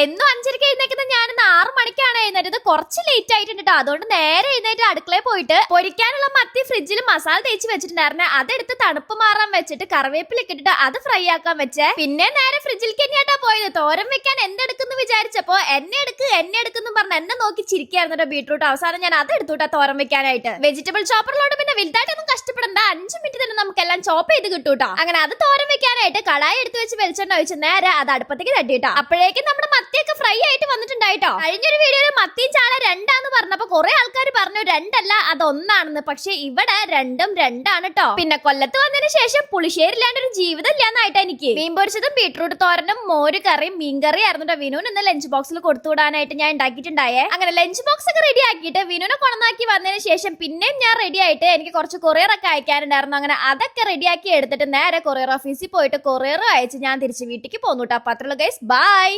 എന്നും അഞ്ചരക്ക് എഴുന്നേക്കുന്ന ഞാൻ ഇന്ന് ആറ് മണിക്കാണ് എഴുന്നേറ്റത്. കുറച്ച് ലേറ്റ് ആയിട്ടുണ്ട് കേട്ടോ അതുകൊണ്ട് നേരെ എഴുന്നേറ്റ് അടുക്കളയിൽ പോയിട്ട് പൊരിക്കാനുള്ള മത്തി ഫ്രിഡ്ജിൽ മസാല തേച്ച് വെച്ചിട്ടുണ്ടായിരുന്നു അതെടുത്ത് തണുപ്പ് മാറാൻ വെച്ചിട്ട് കറിവേപ്പിലൊക്കെ ഇട്ടിട്ട് അത് ഫ്രൈ ആക്കാൻ വെച്ചേ. പിന്നെ നേരെ ഫ്രിഡ്ജിൽ പോയത് തോരൻ വെക്കാൻ എന്തെടുക്കുന്നു വിചാരിച്ചപ്പോ എന്നെ എടുക്ക് എന്നെ എടുക്കുന്നു പറഞ്ഞ എന്നെ നോക്കി ചിരിക്കായിരുന്നു ബീട്രൂട്ട്. അവസാനം ഞാൻ അത് എടുത്തുട്ടാ തോരം വെക്കാനായിട്ട്. വെജിറ്റബിൾ ചോപ്പറിലോട്ട് പിന്നെ വലുതായിട്ടൊന്നും കഷ്ടപ്പെടണ്ട. അഞ്ച് മിനിറ്റ് തന്നെ നമുക്ക് എല്ലാം ചോപ്പ് ചെയ്ത് കിട്ടൂട്ടോ അങ്ങനെ അത് തോരം വെക്കാനായിട്ട് കടായി എടുത്ത് വെച്ച് വെളിച്ചെണ്ണ ഒഴിച്ച് നേരെ അത് അടുപ്പത്തേക്ക് തട്ടിട്ടോ അപ്പോഴേക്കും നമ്മുടെ മത്തിയൊക്കെ വന്നിട്ടുണ്ടായിട്ടോ? കഴിഞ്ഞൊരു വീഡിയോയിൽ മത്തിയും ചാള രണ്ടാന്ന് പറഞ്ഞപ്പോ കുറെ ആൾക്കാർ പറഞ്ഞു രണ്ടല്ല അതൊന്നാണെന്ന്. പക്ഷെ ഇവിടെ രണ്ടും രണ്ടാണ് ട്ടോ. പിന്നെ കൊല്ലത്ത് വന്നതിന് ശേഷം പുളിശ്ശേരില്ലാണ്ട് ഒരു ജീവിതം ഇല്ലാന്നായിട്ടാ എനിക്ക്. മീൻ പൊരിച്ചതും ബീട്രൂട്ട് തോരനും മോര് കറിയും മീൻ കറി ആയിരുന്നു ട്ടോ വിനുവിന് ഇന്ന് ലഞ്ച് ബോക്സിൽ കൊടുത്തു വിടാനായിട്ട് ഞാൻ ഉണ്ടാക്കിയിട്ടുണ്ടായേ. അങ്ങനെ ലഞ്ച് ബോക്സ് ഒക്കെ റെഡി ആക്കിയിട്ട് വിനുവിനെ കൊണന്നാക്കി വന്നതിന് ശേഷം പിന്നെയും ഞാൻ റെഡി ആയിട്ട് എനിക്ക് കുറച്ച് കൊറിയർ ഒക്കെ അയക്കാനുണ്ടായിരുന്നു. അങ്ങനെ അതൊക്കെ റെഡിയാക്കി എടുത്തിട്ട് നേരെ കൊറിയർ ഓഫീസിൽ പോയിട്ട് കൊറിയർ അയച്ച് ഞാൻ തിരിച്ച് വീട്ടിലേക്ക് പോന്നു കേട്ടോ അപ്പൊ അത്രയുള്ള ഗൈസ് ബൈ